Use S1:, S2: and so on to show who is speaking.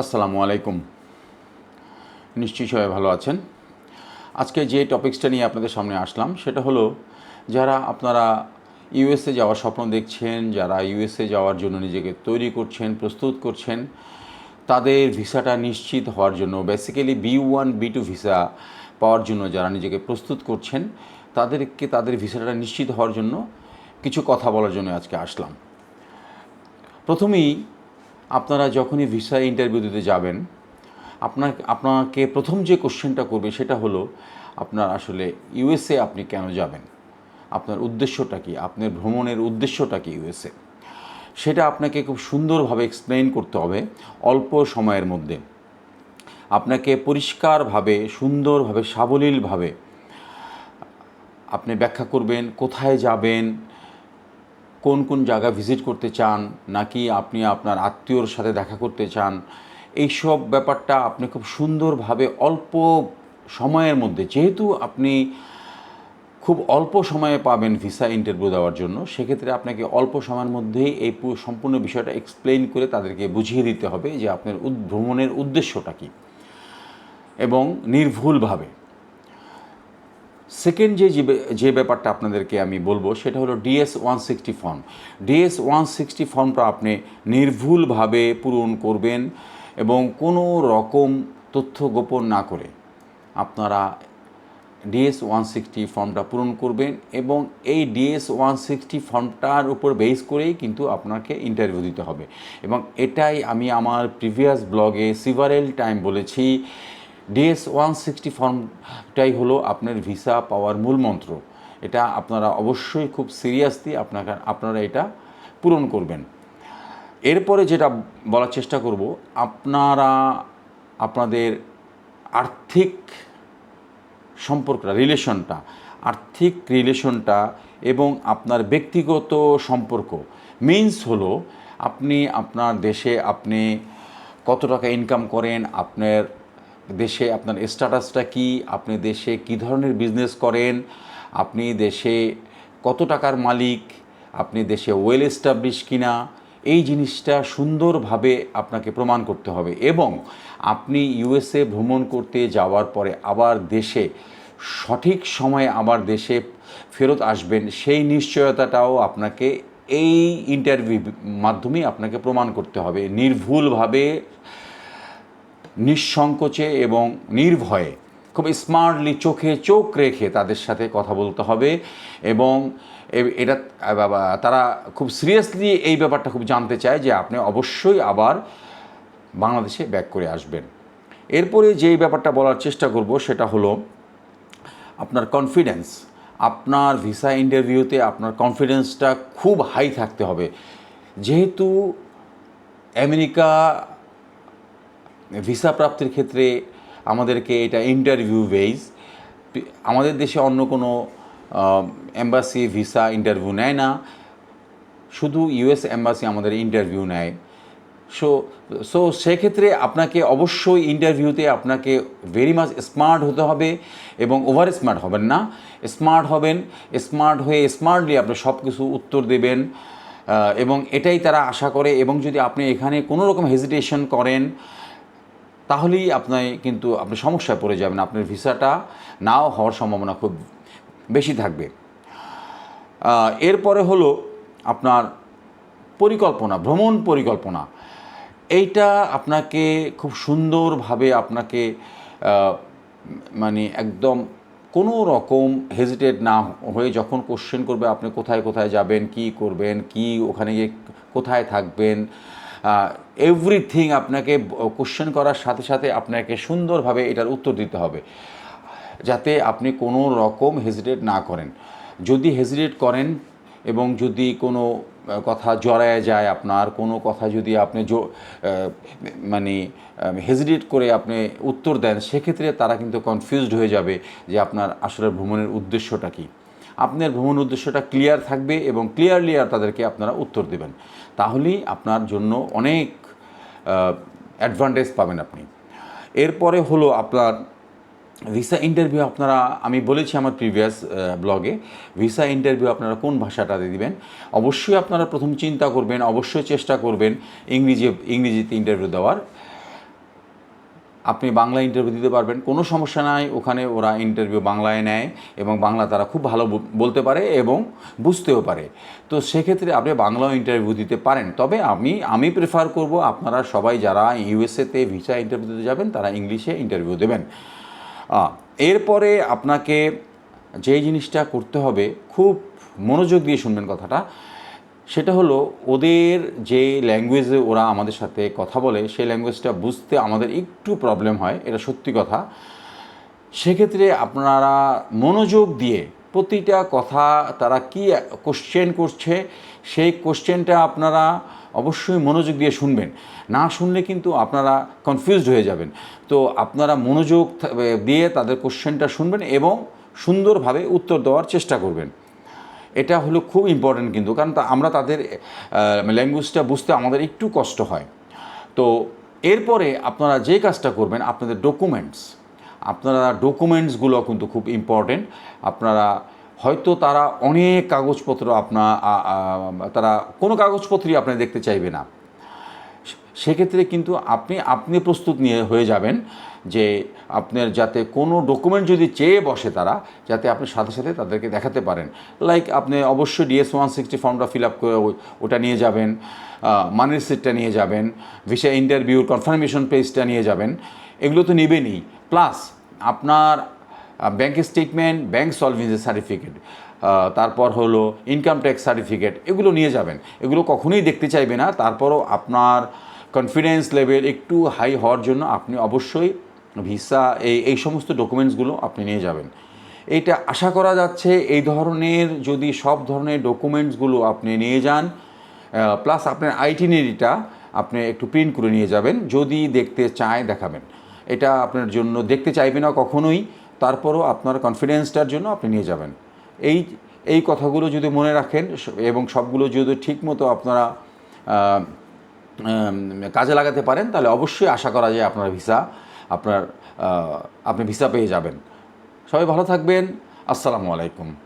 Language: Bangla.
S1: আসসালামু আলাইকুম। নিশ্চয়ই সবাই ভালো আছেন। আজকে যে টপিক্সটা নিয়ে আপনাদের সামনে আসলাম, সেটা হলো যারা আপনারা ইউএসএ যাওয়ার স্বপ্ন দেখছেন, যারা ইউএসএ যাওয়ার জন্য নিজেকে তৈরি করছেন, প্রস্তুত করছেন, তাদের ভিসাটা নিশ্চিত হওয়ার জন্য basically B one B two visa পাওয়ার জন্য যারা নিজেকে প্রস্তুত করছেন, তাদেরকে তাদের ভিসাটা নিশ্চিত হওয়ার জন্য কিছু কথা বলার জন্য আজকে আসলাম। প্রথমেই আপনারা যখনই ভিসা ইন্টারভিউ দিতে যাবেন, আপনার, আপনাকে প্রথম যে কোশ্চেনটা করবে সেটা হলো, আপনার আসলে ইউএসএ আপনি কেন যাবেন? আপনার উদ্দেশ্যটা কি? আপনার ভ্রমণের উদ্দেশ্যটা কি ইউএসএ সেটা আপনাকে খুব সুন্দরভাবে এক্সপ্লেইন করতে হবে অল্প সময়ের মধ্যে। আপনাকে পরিষ্কারভাবে, সুন্দরভাবে, সাবলীলভাবে আপনি ব্যাখ্যা করবেন, কোথায় যাবেন কোন কোন জায়গা ভিজিট করতে চান, নাকি আপনি আপনার আত্মীয়র সাথে দেখা করতে চান, এইসব ব্যাপারটা আপনি খুব সুন্দরভাবে অল্প সময়ের মধ্যে, যেহেতু আপনি খুব অল্প সময়ে পাবেন ভিসা ইন্টারভিউ দেওয়ার জন্য, সেক্ষেত্রে আপনাকে অল্প সময়ের মধ্যেই এই সম্পূর্ণ বিষয়টা এক্সপ্লেন করে তাদেরকে বুঝিয়ে দিতে হবে যে আপনার ভ্রমণের উদ্দেশ্যটা কী। এবং নির্ভুলভাবে। সেকেন্ড যে যে ব্যাপারটা আপনাদেরকে আমি বলব, সেটা হলো DS one sixty form DS one sixty ফর্মটা আপনি নির্ভুলভাবে পূরণ করবেন এবং কোনো রকম তথ্য গোপন না করে আপনারা ডিএস ওয়ান সিক্সটি ফর্মটা পূরণ করবেন এবং এই ডিএস ওয়ান সিক্সটি ফর্মটার উপর বেস করেই কিন্তু আপনাকে ইন্টারভিউ দিতে হবে। এবং এটাই আমি আমার প্রিভিয়াস ব্লগে সিভারেল টাইম বলেছি ডিএস ওয়ান সিক্সটি ফর্মটাই হলো আপনার ভিসা পাওয়ার মূল মন্ত্র। এটা আপনারা অবশ্যই খুব সিরিয়াসলি আপনাকে, আপনারা এটা পূরণ করবেন। এরপরে যেটা বলার চেষ্টা করব, আপনারা আপনাদের আর্থিক সম্পর্কটা, রিলেশনটা, আর্থিক রিলেশনটা এবং আপনার ব্যক্তিগত সম্পর্ক। মিন্স হলো আপনি, আপনার দেশে আপনি কত টাকা ইনকাম করেন, আপনার দেশে আপনার স্ট্যাটাসটা কি? আপনি দেশে কী ধরনের বিজনেস করেন? আপনি দেশে কত টাকার মালিক? আপনি দেশে ওয়েল এস্টাবলিশ কিনা? এই জিনিসটা সুন্দরভাবে আপনাকে প্রমাণ করতে হবে এবং আপনি ইউএসএ ভ্রমণ করতে যাওয়ার পরে আবার দেশে সঠিক সময়ে আবার দেশে ফেরত আসবেন, সেই নিশ্চয়তাটাও আপনাকে এই ইন্টারভিউ মাধ্যমেই আপনাকে প্রমাণ করতে হবে। নির্ভুলভাবে নিঃসংকোচে এবং নির্ভয়ে, খুব স্মার্টলি চোখে চোখ রেখে তাদের সাথে কথা বলতে হবে এবং এটা তারা খুব সিরিয়াসলি এই ব্যাপারটা খুব জানতে চায় যে আপনি অবশ্যই আবার বাংলাদেশে ব্যাক করে আসবেন। এরপরে যেই ব্যাপারটা বলার চেষ্টা করব সেটা হলো আপনার কনফিডেন্স আপনার ভিসা ইন্টারভিউতে আপনার কনফিডেন্সটা খুব হাই থাকতে হবে। যেহেতু আমেরিকা ভিসা প্রাপ্তির ক্ষেত্রে আমাদেরকে এটা ইন্টারভিউ বেইজ আমাদের দেশে অন্য কোনো এম্বাসি ভিসা ইন্টারভিউ নেয় না। শুধু ইউএস এম্বাসি আমাদের ইন্টারভিউ নেয়। সো সো সেক্ষেত্রে আপনাকে অবশ্যই ইন্টারভিউতে আপনাকে ভেরি মাচ স্মার্ট হতে হবে এবং ওভার স্মার্ট হবেন না। স্মার্ট হবেন স্মার্ট হয়ে স্মার্টলি আপনি সব কিছু উত্তর দেবেন এবং এটাই তারা আশা করে। এবং যদি আপনি এখানে কোনো রকম হেজিটেশন করেন তাহলেই আপনি কিন্তু আপনি সমস্যায় পড়ে যাবেন। আপনার ভিসাটা নাও হওয়ার সম্ভাবনা খুব বেশি থাকবে। এরপরে হলো আপনার পরিকল্পনা, ভ্রমণ পরিকল্পনা। এইটা আপনাকে খুব সুন্দরভাবে আপনাকে মানে একদম কোনো রকম হেজিটেট না হয়ে যখন কোশ্চেন করবে, আপনি কোথায় কোথায় যাবেন, কি করবেন, কি ওখানে গিয়ে কোথায় থাকবেন এভরিথিং আপনাকে কোশ্চেন করার সাথে সাথে আপনাকে সুন্দরভাবে এটার উত্তর দিতে হবে। যাতে আপনি কোনো রকম হেজিটেট না করেন। যদি হেজিটেট করেন এবং যদি কোনো কথা জড়ায় যায় আপনার, কোনো কথা যদি আপনি মানে হেজিটেট করে আপনি উত্তর দেন, সেক্ষেত্রে তারা কিন্তু কনফিউজড হয়ে যাবে যে আপনার আসলে ভ্রমণের উদ্দেশ্যটা কী। আপনার ভ্রমণ উদ্দেশ্যটা ক্লিয়ার থাকবে এবং ক্লিয়ারলি আর তাদেরকে আপনারা উত্তর দেবেন। তাহলেই আপনার জন্য অনেক অ্যাডভান্টেজ পাবেন আপনি। এরপরে হলো আপনার ভিসা ইন্টারভিউ আপনারা, আমি বলেছি আমার প্রিভিয়াস ব্লগে ভিসা ইন্টারভিউ আপনারা কোন ভাষাটাতে দিবেন? অবশ্যই আপনারা প্রথম চিন্তা করবেন, অবশ্যই চেষ্টা করবেন ইংরেজি, ইংরেজিতে ইন্টারভিউ দেওয়ার। আপনি বাংলা ইন্টারভিউ দিতে পারবেন। কোনো সমস্যা নাই, ওখানে ওরা ইন্টারভিউ বাংলায় নেয় এবং বাংলা তারা খুব ভালো বলতে পারে এবং বুঝতেও পারে। তো সেক্ষেত্রে আপনি বাংলাও ইন্টারভিউ দিতে পারেন। তবে আমি আমি প্রেফার করব আপনারা সবাই যারা ইউএসএতে ভিসা ইন্টারভিউ দিতে যাবেন, তারা ইংলিশে ইন্টারভিউ দেবেন। এরপরে আপনাকে যে জিনিসটা করতে হবে, খুব মনোযোগ দিয়ে শুনবেন কথাটা। সেটা হলো ওদের যে ল্যাঙ্গুয়েজে ওরা আমাদের সাথে কথা বলে, সেই ল্যাঙ্গুয়েজটা বুঝতে আমাদের একটু প্রবলেম হয়, এটা সত্যি কথা। সেক্ষেত্রে আপনারা মনোযোগ দিয়ে প্রতিটা কথা তারা কি কোশ্চেন করছে, সেই কোশ্চেনটা আপনারা অবশ্যই মনোযোগ দিয়ে শুনবেন। না শুনলে কিন্তু আপনারা কনফিউজড হয়ে যাবেন। তো আপনারা মনোযোগ দিয়ে তাদের কোশ্চেনটা শুনবেন এবং সুন্দরভাবে উত্তর দেওয়ার চেষ্টা করবেন। এটা হলো খুব ইম্পর্ট্যান্ট কিন্তু, কারণ আমরা তাদের ল্যাঙ্গুয়েজটা বুঝতে আমাদের একটু কষ্ট হয়। তো এরপরে আপনারা যে কাজটা করবেন, আপনাদের ডকুমেন্টস আপনারা ডকুমেন্টসগুলো কিন্তু খুব ইম্পর্টেন্ট আপনারা হয়তো তারা অনেক কাগজপত্র আপনার তারা কোনো কাগজপত্রই আপনি দেখতে চাইবে না। সেক্ষেত্রে কিন্তু আপনি আপনি প্রস্তুত নিয়ে হয়ে যাবেন। যে আপনার যাতে কোনো ডকুমেন্ট যদি চেয়ে বসে তারা, যাতে আপনি সাথে সাথে তাদেরকে দেখাতে পারেন। লাইক আপনি অবশ্যই ডিএস ওয়ান সিক্সটি ফর্মটা ফিল আপ করে ওটা নিয়ে যাবেন মানি রিসিপ্টটা নিয়ে যাবেন ভিসা ইন্টারভিউর কনফার্মেশন পেজটা নিয়ে যাবেন। এগুলো তো নেবেনই। প্লাস আপনার bank statement bank solvency certificate তারপর হলো ইনকাম ট্যাক্স সার্টিফিকেট এগুলো নিয়ে যাবেন। এগুলো কখনোই দেখতে চাইবে না। তারপরও আপনার কনফিডেন্স লেভেল একটু হাই হওয়ার জন্য আপনি অবশ্যই ভিসা, এই এই সমস্ত ডকুমেন্টসগুলো আপনি নিয়ে যাবেন। এটা আশা করা যাচ্ছে এই ধরনের যদি সব ধরনের ডকুমেন্টসগুলো আপনি নিয়ে যান প্লাস আপনার আইটিনারিটা আপনি একটু প্রিন্ট করে নিয়ে যাবেন, যদি দেখতে চায় দেখাবেন। এটা আপনার জন্য দেখতে চাইবে না কখনোই, তারপরও আপনার কনফিডেন্সটার জন্য আপনি নিয়ে যাবেন। এই এই কথাগুলো যদি মনে রাখেন এবং সবগুলো যদি ঠিকমতো আপনারা কাজে লাগাতে পারেন, তাহলে অবশ্যই আশা করা যায় আপনার ভিসা আপনার আপনি ভিসা পেয়ে যাবেন। সবাই ভালো থাকবেন। আসসালামু আলাইকুম।